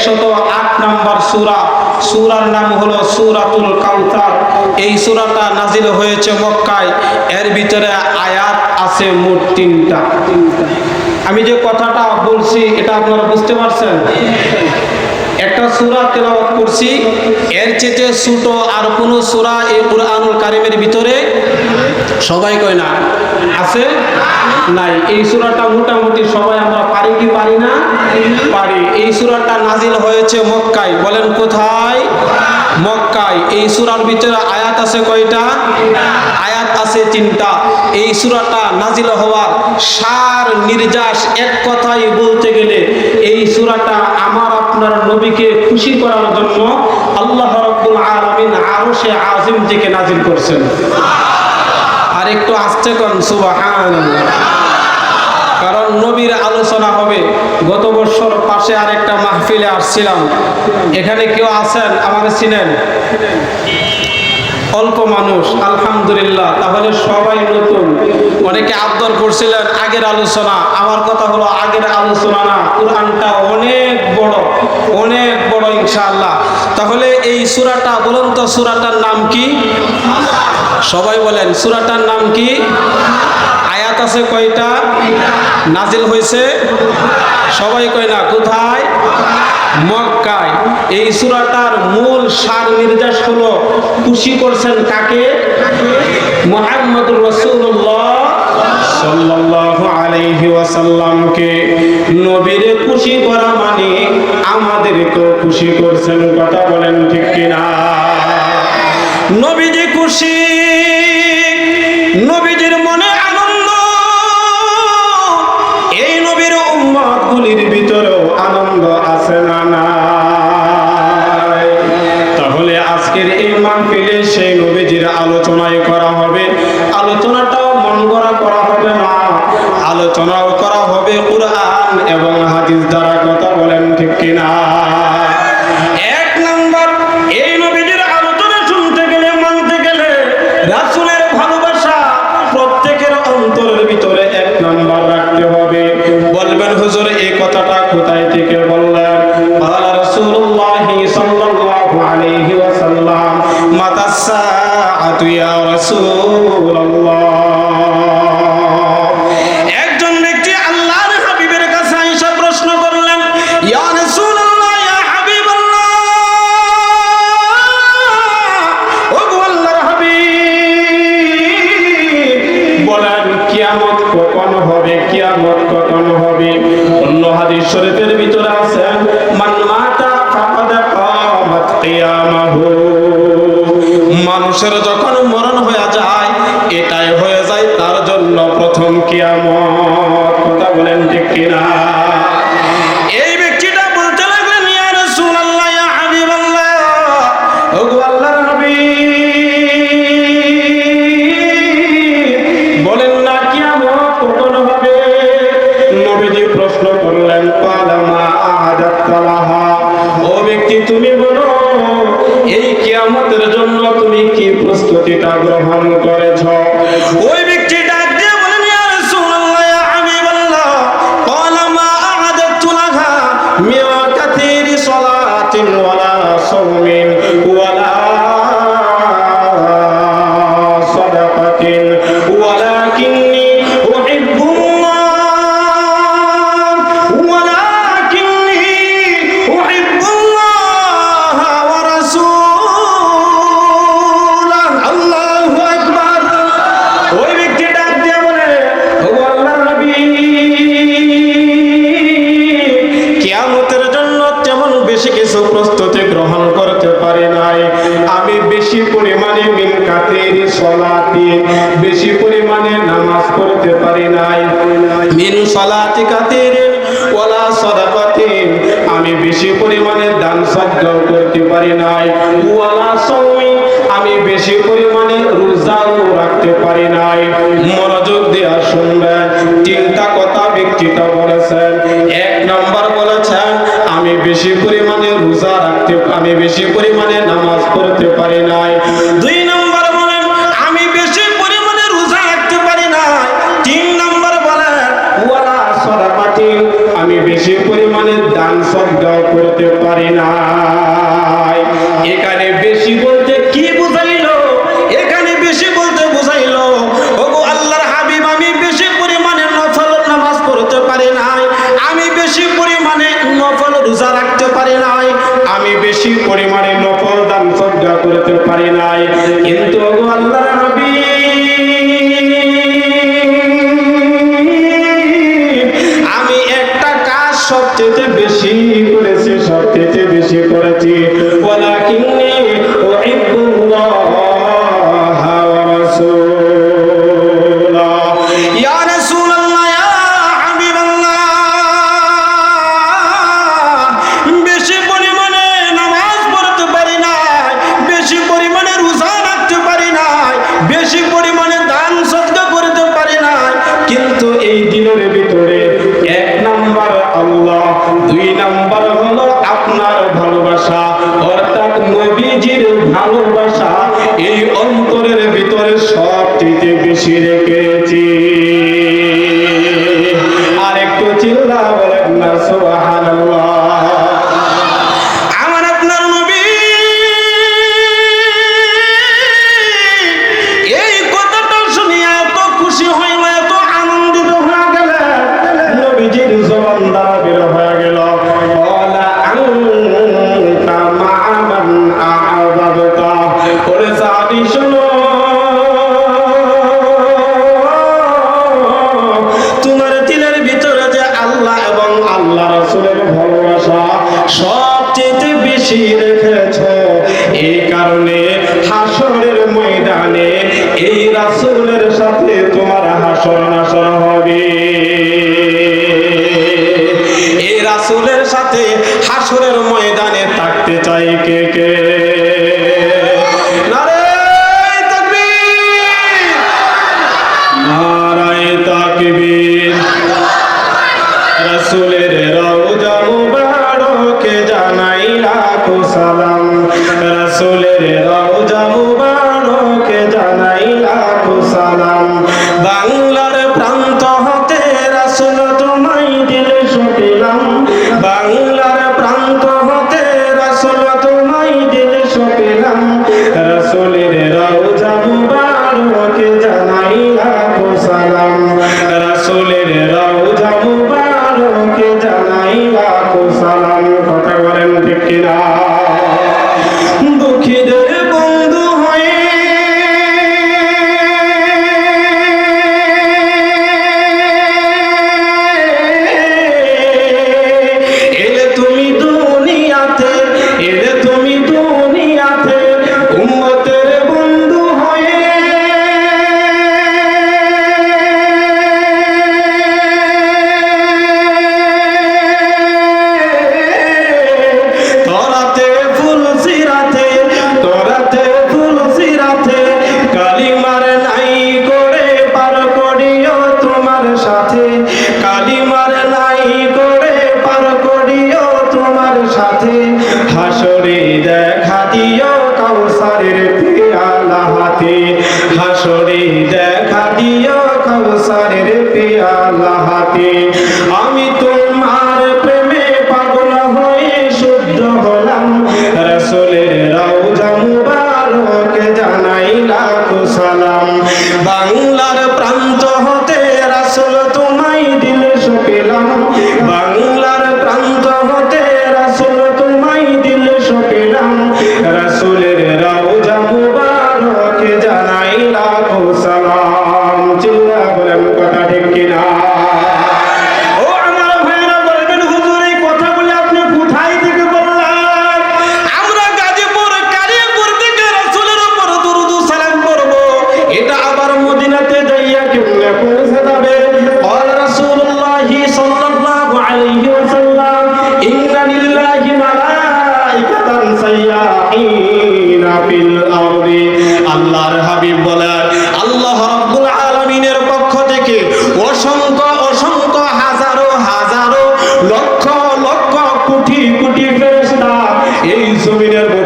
একশত আট নম্বর সুরা। সুরার নাম হলো সুরাতুল কাউতার এই সুরাটা নাজিল হয়েছে মক্কায়। এর ভিতরে আয়াত আছে মোট তিনটা। আমি যে কথাটা বলছি, এটা আপনারা বুঝতে পারছেন? একটা সুরা তেলাওয়াত করছি। এর চেয়ে ছোট আর কোনো সুরা এই কুরআনুল কারিমের ভিতরে সবাই কয় না, আছে? নাই। এই সুরাটা মোটামুটি সবাই আমরা পারি কি পারি না? পারি। এই সুরাটা নাজিল হয়েছে মক্কায়। বলেন কোথায়? মক্কায়। এই সুরার ভিতরে আয়াত আছে কয়টা? আয়াত আছে তিনটা। এই সুরাটা নাজিল হওয়ার সার নির্যাস এক কথাই বলতে গেলে এই সুরাটা আমার আপনার নবীকে খুশি করার জন্য আল্লাহ রব্বুল আলামিন আরও সে আজিম থেকে নাজিল করছেন। আর একটু আসতে কন? কারণ নবীর আলোচনা হবে। গত বছর পাশে আরেকটা মাহফিলে আসছিলাম। এখানে কেউ আছেন? আমার চিনেন? অল্প মানুষ, আলহামদুলিল্লাহ, তাহলে সবাই নতুন। অনেকে আবদার করছিলেন, আগের আলোচনা। আমার কথা হলো আগের আলোচনা না, কোরআনটা অনেক বড় অনেক বড় ইনশাআল্লাহ। তাহলে এই সুরাটা, বলুন তো সুরাটার নাম কি? সবাই বলেন, সুরাটার নাম কি? আছে কয়টা? নাজিল হয়েছে? সবাই কয় না, কোথায়? মক্কায়। এই সুরাটার মূল সার নির্দেশ হলো, খুশি করছেন কাকে? মোহাম্মদুর রসুল্লাহ মানে বলেন কিনা? মনে আছে না একজন আল্লাহর প্রশ্ন করলেন, ইয়া রাসূলুল্লাহ, ইয়া হাবিবাল্লাহ কখন হবে? কিয়ামত কখন হবে? অন্য হাদিস শরীফের ভিতরে আছে, মান প্রস্তুতিটা গ্রহণ করেছ। প্রস্তুতি গ্রহণ করতে পারি নাই। আমি বেশি পরিমাণে মিন কাতেরি সলাতি বেশি পরিমাণে নামাজ পড়তে পারি নাই। মিন সলাতি কাতেরি ওয়ালা সাদাকাতি আমি বেশি পরিমাণে দান সদ্গাও করতে পারি নাই। ওয়ালা পারি নাই। এখানে বেশি বলতে কি বুঝাইলো? এখানে বেশি বলতে বুঝাইলো, ওগো আল্লাহর হাবিব, আমি বেশি পরিমাণে নফল নামাজ পড়তে পারি নাই। আমি বেশি পরিমাণে নফল রোজা রাখতে পারি নাই। আমি বেশি পরিমাণে নফল দান সজ্জা করতে পারি নাই। কিন্তু ওগো আল্লাহর হাবিব, আমি একটা কাজ সবচেয়ে বেশি বেশি করেছি ওয়ালাকিন্নি উহিব্বুল্লাহ ওয়া রাসূলাহ ইয়া রাসূলুল্লাহ ইয়া হাবিবাল্লাহ বেশি পরিমাণে নামাজ পড়তে পারি নাই, বেশি পরিমাণে রোজা রাখতে পারি নাই, বেশি পরিমাণে দান চিল্লা বলেন না ময়দানে এই রাসূলের সাথে তোমার হাসর নাসর হবে। এই রাসূলের সাথে হাসরের ময়দানে থাকতে চাই কে কে? রাসূলের রওজা মুবারকে জানাই বাংলার মিডিয়ার